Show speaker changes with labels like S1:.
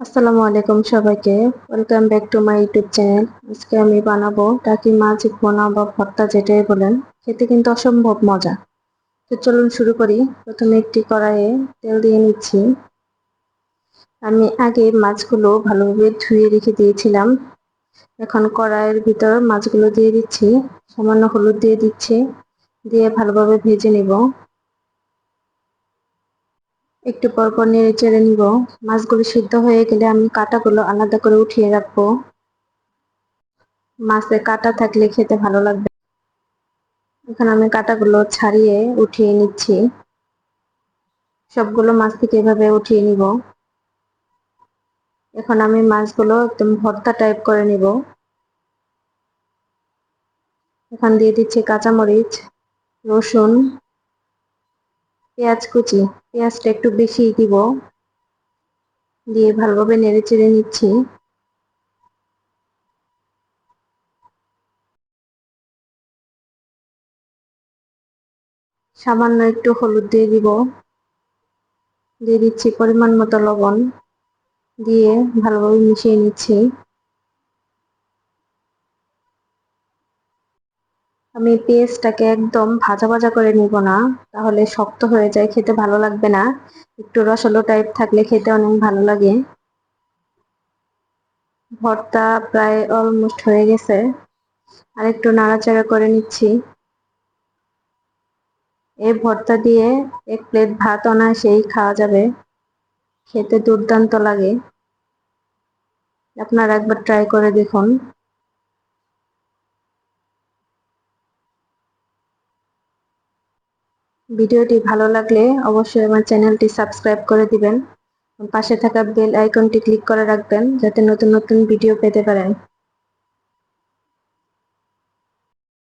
S1: আসসালামু আলাইকুম সবাইকে। Welcome back to my YouTube channel আজকে আমি বানাবো টাকি মাছ, ভোনা বা ভর্তা যেটাই বলেন। খেতে কিন্তু অসম্ভব মজা। তো চলুন শুরু করি। প্রথমে একটি কড়াইয়ে তেল দিয়ে নিচ্ছি। আমি আগে মাছগুলো ভালোভাবে ধুয়ে রেখে দিয়েছিলাম। এখন কড়াইয়ের ভিতর মাছগুলো দিয়ে দিচ্ছি। সামান্য হলুদ দিয়ে দিচ্ছি। দিয়ে ভালোভাবে ভেজে নেব। একটু পর পর নেড়ে চেড়ে নিব। মাছগুলো সিদ্ধ হয়ে গেলে আমি কাটাগুলো আলাদা করে উঠিয়ে রাখব। মাছে কাটা থাকলে খেতে ভালো লাগবে। এখন আমি কাটাগুলো ছাড়িয়ে উঠিয়ে নিচ্ছি। সবগুলো মাছ থেকে এভাবে উঠিয়ে নিব। এখন আমি মাছগুলো একদম ভর্তা টাইপ করে নিব। এখন দিয়ে দিচ্ছি কাঁচামরিচ, রসুন পেঁয়াজ কুচি, পেঁয়াজটা একটু বেশি দিব। দিয়ে ভালোভাবে নেড়ে চেড়ে নিচ্ছি। সামান্য একটু হলুদ দিয়ে দিব। দিয়ে দিচ্ছি পরিমাণ মতো লবণ। দিয়ে ভালোভাবে মিশিয়ে নিচ্ছি। আমি পেঁয়াজটাকে একদম ভাজা ভাজা করে নিব না, তাহলে শক্ত হয়ে যায়, খেতে ভালো লাগবে না। একটু রসলো টাইপ থাকলে খেতে অনেক ভালো লাগে। ভর্তা প্রায় অলমোস্ট হয়ে গেছে। আর একটু নাড়াচাড়া করে নিচ্ছি। এই ভর্তা দিয়ে এক প্লেট ভাত অনায়াসেই খাওয়া যাবে। খেতে দুর্দান্ত লাগে। আপনারা একবার ট্রাই করে দেখুন। ভিডিওটি ভালো লাগলে অবশ্যই আমার চ্যানেলটি সাবস্ক্রাইব করে দিবেন। পাশে থাকা বেল আইকনটি ক্লিক করে রাখবেন যাতে নতুন নতুন ভিডিও পেতে পারেন।